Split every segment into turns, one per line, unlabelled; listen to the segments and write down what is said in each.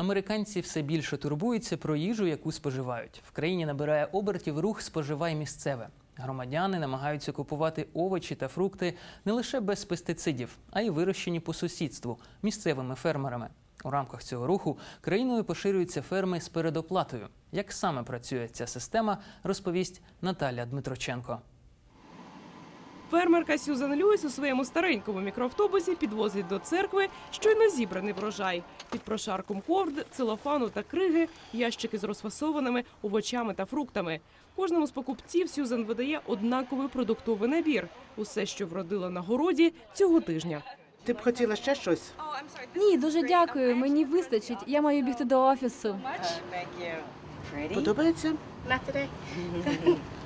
Американці все більше турбуються про їжу, яку споживають. В країні набирає обертів рух споживай місцеве. Громадяни намагаються купувати овочі та фрукти не лише без пестицидів, а й вирощені по сусідству місцевими фермерами. У рамках цього руху країною поширюються ферми з передоплатою. Як саме працює ця система, розповість Наталя Дмитроченко.
Фермерка Сюзан Льюіс у своєму старенькому мікроавтобусі підвозить до церкви щойно зібраний врожай. Під прошарком коврд, целофану та криги, ящики з розфасованими овочами та фруктами. Кожному з покупців Сюзан видає однаковий продуктовий набір. Усе, що вродила на городі цього тижня.
Ти б хотіла ще щось?
Ні, дуже дякую. Мені вистачить. Я маю бігти до офісу.
Подобається?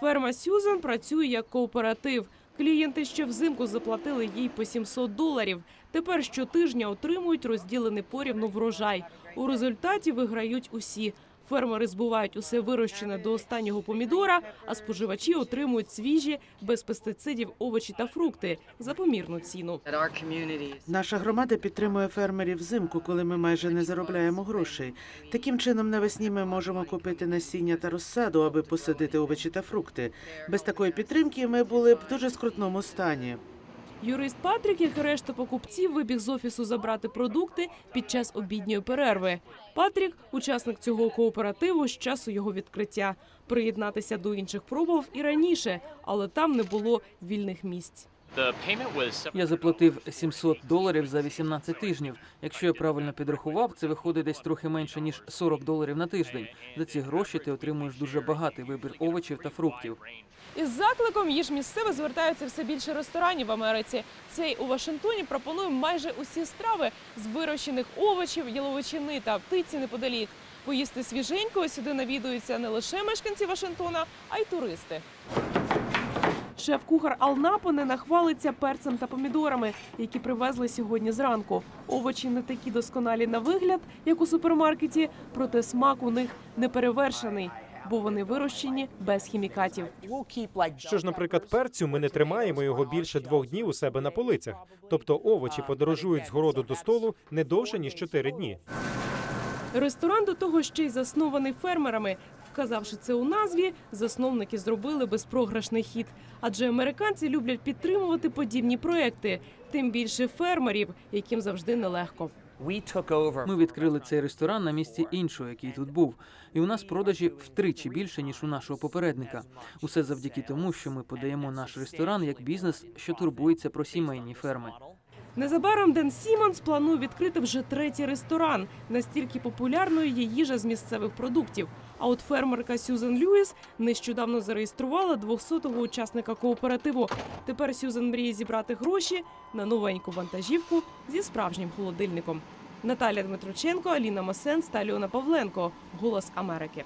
Ферма Сюзан працює як кооператив. Клієнти ще взимку заплатили їй по 700 доларів. Тепер щотижня отримують розділений порівну врожай. У результаті виграють усі. Фермери збувають усе вирощене до останнього помідора, а споживачі отримують свіжі, без пестицидів овочі та фрукти за помірну ціну.
Наша громада підтримує фермерів взимку, коли ми майже не заробляємо грошей. Таким чином, навесні ми можемо купити насіння та розсаду, аби посадити овочі та фрукти. Без такої підтримки ми були б в дуже скрутному стані.
Юрист Патрік, як і решта покупців, вибіг з офісу забрати продукти під час обідньої перерви. Патрік, учасник цього кооперативу з часу його відкриття. Приєднатися до інших пробував і раніше, але там не було вільних місць.
Я заплатив 700 доларів за 18 тижнів. Якщо я правильно підрахував, це виходить десь трохи менше ніж 40 доларів на тиждень. За ці гроші ти отримуєш дуже багатий вибір овочів та фруктів.
Із закликом їж місцеве звертаються все більше ресторанів в Америці. Цей у Вашингтоні пропонує майже усі страви з вирощених овочів, яловичини та птиці неподалік. Поїсти свіженького сюди навідуються не лише мешканці Вашингтона, а й туристи. Шеф-кухар Алнапо не нахвалиться перцем та помідорами, які привезли сьогодні зранку. Овочі не такі досконалі на вигляд, як у супермаркеті, проте смак у них не перевершений, бо вони вирощені без хімікатів.
Що ж, наприклад, перцю ми не тримаємо його більше двох днів у себе на полицях. Тобто овочі подорожують з городу до столу не довше ніж чотири дні.
Ресторан до того ще й заснований фермерами. Вказавши це у назві, засновники зробили безпрограшний хід. Адже американці люблять підтримувати подібні проекти, тим більше фермерів, яким завжди нелегко.
Ми відкрили цей ресторан на місці іншого, який тут був. І у нас продажі втричі більше ніж у нашого попередника. Усе завдяки тому, що ми подаємо наш ресторан як бізнес, що турбується про сімейні ферми.
Незабаром Ден Сімонс планує відкрити вже третій ресторан. Настільки популярною є їжа з місцевих продуктів. А от фермерка Сюзан Льюіс нещодавно зареєструвала 200-го учасника кооперативу. Тепер Сюзан мріє зібрати гроші на новеньку вантажівку зі справжнім холодильником. Наталя Дмитроченко, Аліна Масен та Альона Павленко. Голос Америки.